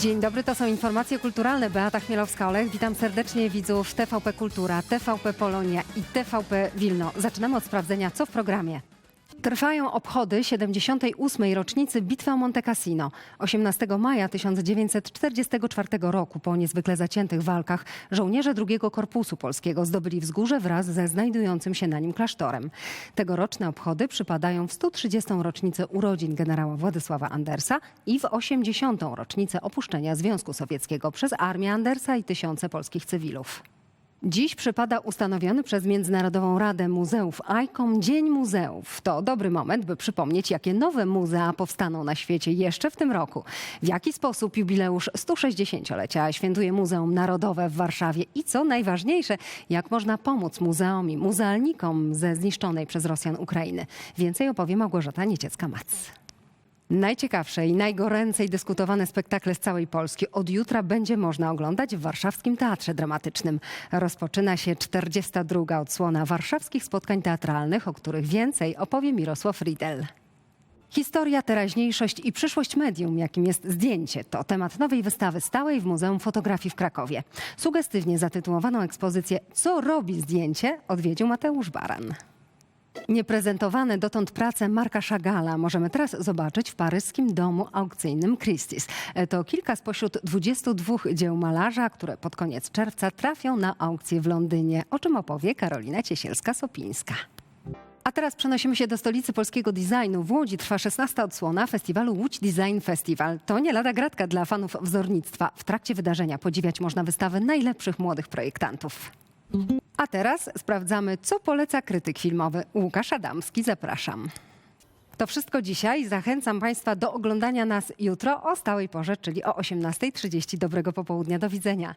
Dzień dobry, to są informacje kulturalne. Beata Chmielowska-Olech. Witam serdecznie widzów TVP Kultura, TVP Polonia i TVP Wilno. Zaczynamy od sprawdzenia, co w programie. Trwają obchody 78. rocznicy Bitwy o Monte Cassino. 18 maja 1944 roku po niezwykle zaciętych walkach żołnierze II Korpusu Polskiego zdobyli wzgórze wraz ze znajdującym się na nim klasztorem. Tegoroczne obchody przypadają w 130. rocznicę urodzin generała Władysława Andersa i w 80. rocznicę opuszczenia Związku Sowieckiego przez armię Andersa i tysiące polskich cywilów. Dziś przypada ustanowiony przez Międzynarodową Radę Muzeów ICOM Dzień Muzeów. To dobry moment, by przypomnieć, jakie nowe muzea powstaną na świecie jeszcze w tym roku. W jaki sposób jubileusz 160-lecia świętuje Muzeum Narodowe w Warszawie i co najważniejsze, jak można pomóc muzeom i muzealnikom ze zniszczonej przez Rosjan Ukrainy. Więcej opowie Małgorzata Nieciecka-Mac. Najciekawsze i najgoręcej dyskutowane spektakle z całej Polski od jutra będzie można oglądać w Warszawskim Teatrze Dramatycznym. Rozpoczyna się 42. odsłona warszawskich spotkań teatralnych, o których więcej opowie Mirosław Riedel. Historia, teraźniejszość i przyszłość medium, jakim jest zdjęcie, to temat nowej wystawy stałej w Muzeum Fotografii w Krakowie. Sugestywnie zatytułowaną ekspozycję Co robi zdjęcie odwiedził Mateusz Baran. Nieprezentowane dotąd prace Marka Chagala możemy teraz zobaczyć w paryskim domu aukcyjnym Christie's. To kilka spośród 22 dzieł malarza, które pod koniec czerwca trafią na aukcję w Londynie, o czym opowie Karolina Ciesielska-Sopińska. A teraz przenosimy się do stolicy polskiego designu. W Łodzi trwa 16 odsłona festiwalu Łódź Design Festival. To nie lada gratka dla fanów wzornictwa. W trakcie wydarzenia podziwiać można wystawę najlepszych młodych projektantów. A teraz sprawdzamy, co poleca krytyk filmowy. Łukasz Adamski, zapraszam. To wszystko dzisiaj. Zachęcam Państwa do oglądania nas jutro o stałej porze, czyli o 18.30. Dobrego popołudnia. Do widzenia.